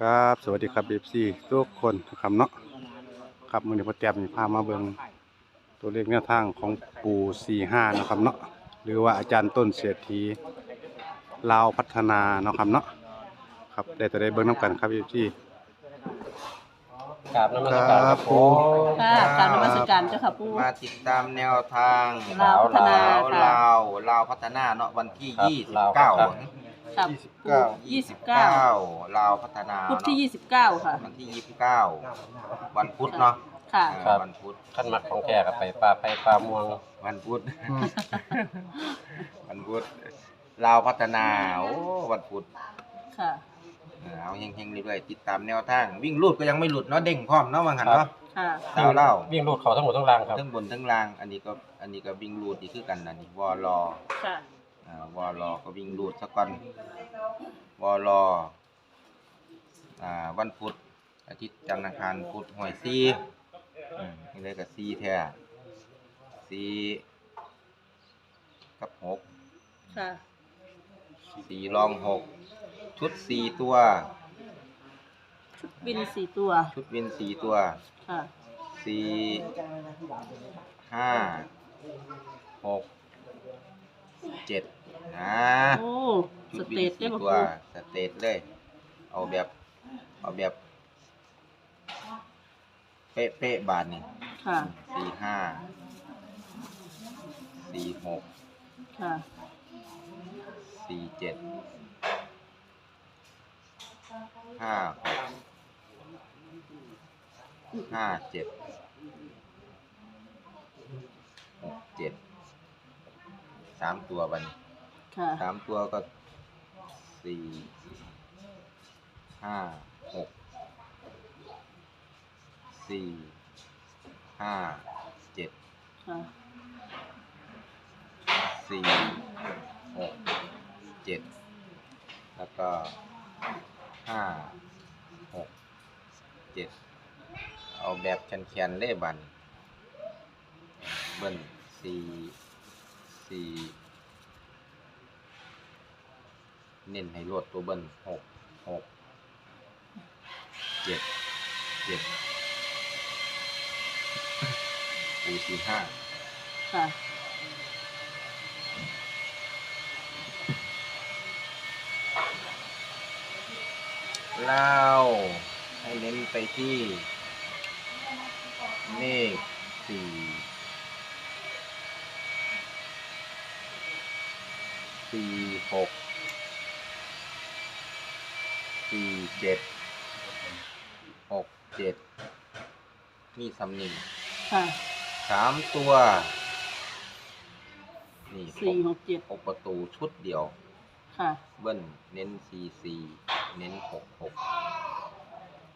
ครับสวัสดีครับเบบซี่ทุกคนนะครับเนาะครับมือเดี๋ยวพอแต้มีพามาเบิ่งตัวเลขแนวทางของปู่สี่ห้านะครับเนาะหรือว่าอาจารย์ต้นเศรษฐีลาวพัฒนานะครับเนาะครับได้แต่ได้เบิ้งน้ำกันครับเบบซีกราบนมัสการครับปู่ค่ะกรารนมัสการเจ้าค่ะปู่ มาติดตามแนวทางลาวพัฒนาค่ะ ลาวลาวพัฒนาเนาะวันที่ ลาวครับ 29 ตับยี่สิบเก้าเก้าลาวพัฒนาพุธที่ยี่สิบเก้าค่ะ วันที่ยี่วันพุธเนาะค่ะวันพุธขั้นมักของแกก็ไปปลาไปปลาม่วงวันพุธวันพุธลาวพัฒนาโอ้วันพุธค่ะเอาเฮงๆเรื่อยๆติดตามแนวทาง วิ่งลูดก็ยังไม่หลุดเนาะเด้งพร้อมเนาะว่างหันเนาะสาวเล่าวิ่งลูดเขาทั้งหมดทั้งล่างครับทั้งบนทั้งล่าง อันนี้ก็อันนี้ก็วิ่งลูดอีขึ้นกันนะนี่วอลล์ วอลอก็วิ่งรูดสักก่อนวอลออ่าวันพุธอาทิตย์จันทร์อังคารพุธหวยซีอืมนี่เลยกับซีแท้ซีกับหกค่ะสีรองหกชุดสี่ตัว ชุดบินสี่ตัว ชุดวินสี่ตัว ค่ะสี่ห้าหกเจ็ด นะโอ้ชุสดเตวินทได้สี่บ่ตัวปู่สเตทเลย เอาแบบ เอาแบบ เป๊ะเป๊ะๆบาทนี่ค่ะ สี่ห้าสี่หกค่ะ สี่เจ็ดห้าหกห้าเจ็ดหกเจ็ดสามตัวบัดน ค่ะ สามตัวก็สี่ห้าหกสี่ห้าเจ็ดค่ะ สี่หกเจ็ดแล้วก็ห้าหกเจ็ดเอาแบบแคนๆเล่บันเบิ้ลสี่สี่ เน้นให้รวดตัวเบิ้ลหกหกเจ็ดเจ็ดปูสี่ห้าค่ะ เล่าให้เน้นไปที่เลขสี่สี่หก สี่เจ็ดหกเจ็ดนี่สำนิงค่ะสามตัว นี่สี่หกเจ็ดหกประตูชุดเดียว ค่ะ เบิ้ลเน้นซีซีเน้นหกหก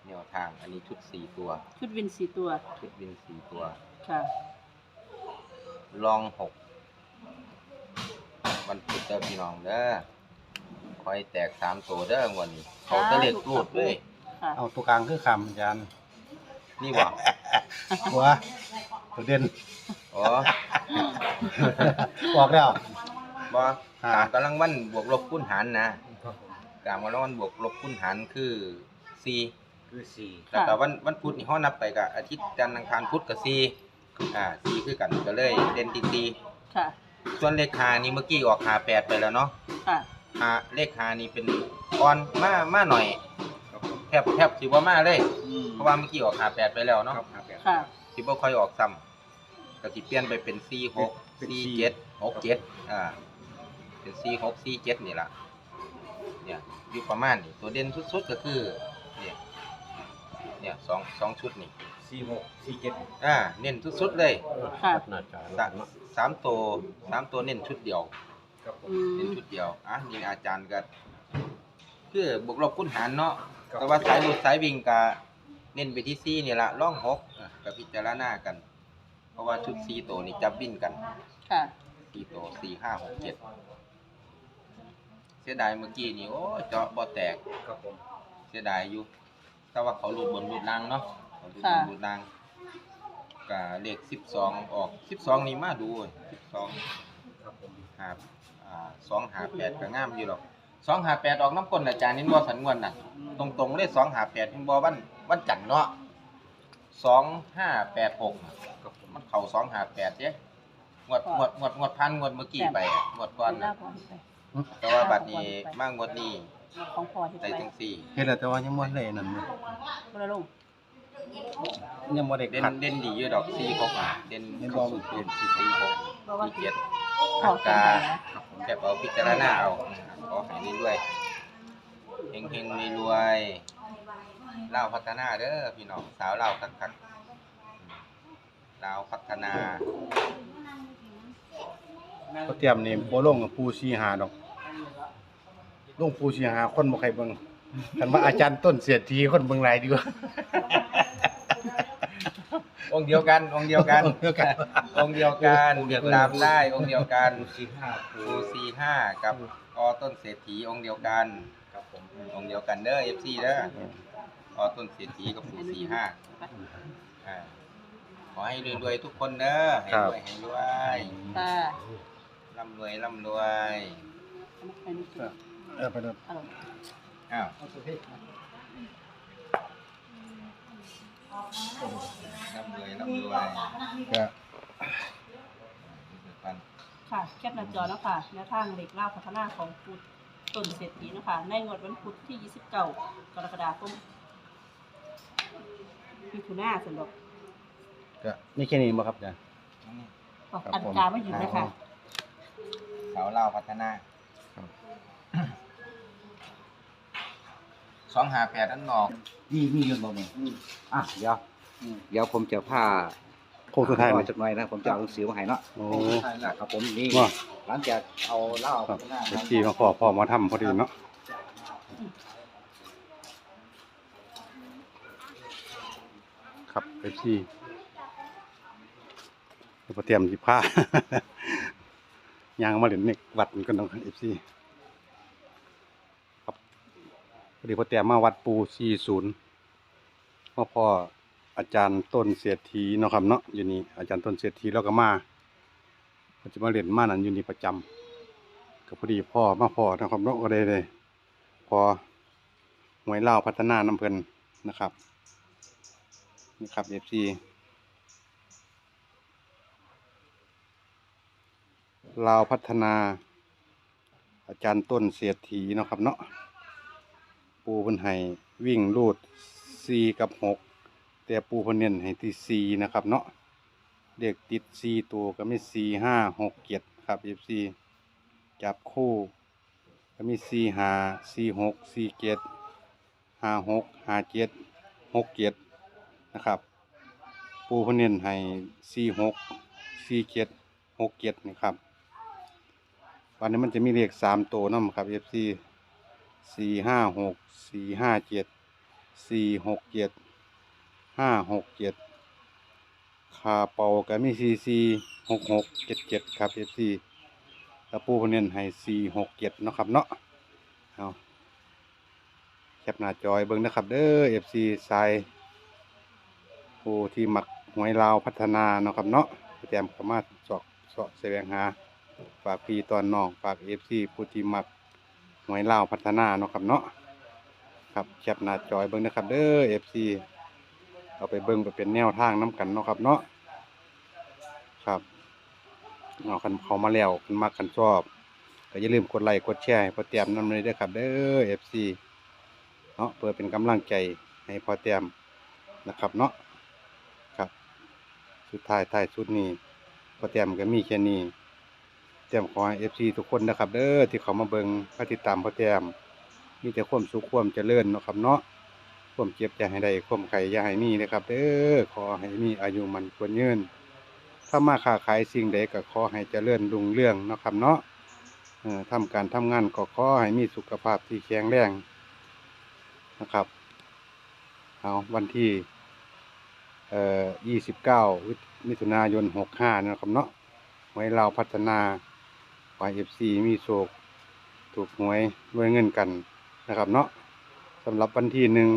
แนวทางอันนี้ชุดสี่ตัว ชุดบินสี่ตัว ชุดบินสี่ตัว ค่ะ ลองหกวันพุธเด้อพี่น้องเด้อค อยแตกสามตัวเด้องวันนี้เขาตะเล็กรูดด้วยค่ะเอาตัวกลางคือคำอาจารย์นี่หว่าหัวตัวเด่นอ๋อบอกแล้ว บ่อ่าการกำลังวันบวกลบคูณหารนะการกำลังวันบวกลบคูณหารคือสี่คือสี่แล้วก็วันวันพุธนี่ห้อนับไปกับอาทิตย์จันทร์อังคารพุธกับสี่อ่าสี่คือกันก็เลยเด่นที่สี่ค่ะ ส่วนเลขหานี่เมื่อกี้ออกหาแปดไปแล้วเนาะ ค่ะ หาเลขหานี่เป็นอ่อนมามาหน่อยแทบแทบสิบ่มาเลยเพราะว่าเมื่อกี้ออกหาแปดไปแล้วเนาะค่ะ สิบ่ค่อยออกซ้ำก็สิเปลี่ยนไปเป็นสี่หกสี่เจ็ดหกเจ็ดอ่าเป็นสี่หกสี่เจ็ดนี่ล่ะเนี่ยอยู่ประมาณนี้ตัวเด่นสุดๆก็คือเนี่ยเนี่ยสองสองชุดนี่สี่หกสี่เจ็ดอ่าเน้นสุดๆเลย ค่ะ หน้าจอสามสามตัวสามตัวเน้นชุดเดียว อืเป็นมชุดเดียว อะนี่อาจารย์ก็คือบวกลบคูณหารเนาะ แต่ว่าสายรูดสายวิ่งก็เน้นไปที่ซี่นี่ละร่องหกอะกับพิจารณากัน เพราะว่าชุดซีโตวนี่จับวิ่นกันค่ะ ซีโตสี่ห้าหกเจ็ดเสียดายเมื่อกี้นี่โอ้เจาะบ่แตก ครับผม เสียดายอยู่ แต่ว่าเขาหลุดบนหลุดล่างเนาะเขาหลุดบนค่ะ หลุดล่างกับเลขสิบสองออกสิบสองนี่มาดูสิบสองครับผม หาอ่า สองหาแปดก็งามอยู่หรอกสองหาแปดออกน้ำก้นอาจารย์นี่บ่สันงวนน่ะ ตรงๆเลยสองหาแปดนี่บ่วันวันจันทร์เนาะสองห้าแปดหกมันเข้าสองหาแปดเด้งวดงวดงวดงวดพันงวดเมื่อกี้ไปอะงวดก่อนเล่าน่ะก่อนไปแต่ว่าบัดนี้มางวดนี้ของพอที่ได้ไปจังสี่เฮ็ดแล้วแต่ว่ายังบ่ได้นั่นเลยบรลงยังบ่ได้เด่นคัดเด่นดีอยู่ดอกสี่หกอะเด่นเด่นบ่เข้าสู่เด่นสี่สี่หกเพราะว่าสี่เจ็ดพอกันไปนะแค่เอาพิจารณาเอาขอให้รวยๆเฮงๆรวยๆเล่าพัฒนาเด้อพี่น้องสาวเล่าวคักๆลาพัฒนาเขาเตรียมนี่บ่ลงกับปูชีหาดอกลงปูชีหาคนบ่ใครเบิ่งคันว่าอาจารย์ต้นเสียทีคนเบิ่งหลายดีกว่า องค์เดียวกัน องค์เดียวกัน องค์เดียวกัน องค์เดียวกันองค์เดียวกัน ตามได้ องค์เดียวกันสี่ห้าปูสี่ห้ากับอต้นเศรษฐีองค์เดียวกัน ครับผม องค์เดียวกันเด้อ FC เด้ออต้นเศรษฐีกับปูสี่ห้าอ่าขอให้รวยๆทุกคนเด้อให้รวยให้รวยค่ะร่ำรวยร่ำรวยอันนี้คือเออไปเด้ออร่อยอ้าว ร่ำรวยร่ำรวยก็ปันค่ะ แคปหน้าจอแล้วค่ะแนวทางเด็กเล่าพัฒนาของพุทธต้นเศรษฐีนะคะในงวดวันพุธที่ 29 กรกฎาคมมีทุน่าสำหรับก็นี่แค่นี้บ่ครับอาจารย์ออกครับอันผม การไม่หยุดนะคะ สาวเล่าวพัฒนาครับส องหาแปดอันนอกนี่นี่ยืนบ่มึงอะเดี๋ยวเดี๋ยวผมจะพาโค้งสุดท้ายเลเลยยจักหน่อยนะผมจะเอาหนังสือมาให้เนาะโอ้ครับผมนี่ว่าหลังจากเอาเหล้าครับข้างหน้าเอฟซีมาขอพ่อมาทำพอดีเนาะครับเอฟซีเดี๋ยวพอเตรียมสิผ้ายางมาเหรียญเน็กวัดกันต้องเอฟซีครับ พอดีพ่อเตรียมมาวัดปูสี่ศูนย์พ่อพ่ออาจารย์ต้นเสียทีเนาะครับเนาะอยู่นี่อาจารย์ต้นเสียทีแล้วก็มาก็จะมาเรียนมานั่นอยู่นี่ประจำก็พอดีพ่อมาพ่อนะครับเนาะก็ได้เลยพอหวยเล่าพัฒนาน้ำเพลินนะครับนี่ครับเอฟซีลาวพัฒนา อาจารย์ต้นเสียทีเนาะครับเนาะ ปูเพิ่นให้วิ่งรูดสี่กับหกแต่ปูเพิ่นเน้นให้ที่สี่นะครับเนาะเด็กติดสี่ตัวก็ม่สี่ห้าหกเจ็ดครับเอฟซีจับคู่ก็มีสี่หาสี่หกสี่เจ็ดห้าหกห้าเจ็ดหกเจ็ดนะครับ ปูเพนเนนให้สี่หกสี่เจ็ดหกเจ็ดนะครับวันนี้มันจะมีเลขสามตัวนั่นครับเอฟซี สี่ห้าหกสี่ห้าเจ็ดสี่หกเจ็ดห้าหกเจ็ดคาเป่าก็มีสี่สี่หกหกเจ็ดเจ็ดครับเอฟซีตะปูเพนเน้นให้สี่หกเจ็ดเนาะครับเนาะเอาแคปหน้าจอยเบิ่งนะครับเด้อเอฟซีสายผู้ที่มักหวยลาวพัฒนาเนาะครับเนาะเตรียมเข้ามาสอกสอกแสวงหาฝากพี่ตอนน้องฝากเอฟซีผู้ที่มัก หวยเล่าพัฒนาเนาะครับเนาะครับแคปหน้าจอยเบิ่งนะครับเด้อเอฟซีเอาไปเบิ่งไปเป็นแนวทางน้กันเนาะครับเนาะครับเอาคันเขามาแล้วคันมักคันชอบก็อย่าลืมกดไลค์กดแชร์พอเตรียมน้ำเลยด้อครับเด้อ FC เนาะเพื่อเป็นกำลังใจให้พอเตรียมนะครับเนาะครับ สุดท้ายท้ายสุดนี้พอเตรียมก็มีแค่นี้ เตรียมขอให้ FC ทุกคนนะครับ เด้อที่เขามาเบิงมาติดตามพอเตรียมมีแต่ความสุขความเจริญเนาะครับเนาะความเจ็บอย่าให้ได้ความไข่อย่าให้มีนะครับ เด้อขอให้มีอายุมันควรยืนถ้ามาค้าขายสิ่งใดก็ขอให้เจริญรุ่งเรืองนะครับเนาะเอ่อทำการทำงานก็ขอให้มีสุขภาพที่แข็งแรงนะครับเอาวันที่เอ่อ29 มิถุนายน 65 นะครับเนาะหวยเราพัฒนา ฝ่าย FC มีโชคถูกหวยรวยเงินกันนะครับเนาะสำหรับวันที่หนึ่ง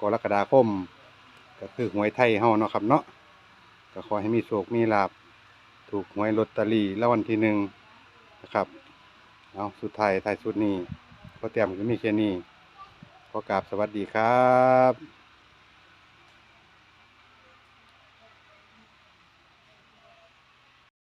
กรกฎาคมก็คือหวยไทยเฮาเนาะครับเนาะก็ขอให้มีโชคมีลาบถูกหวยลอตเตอรี่แล้ววันที่หนึ่งนะครับเอาสุดท้ายท้ายสุดนี้พอเตรียมก็มีแค่นี้ขอกราบสวัสดีครับ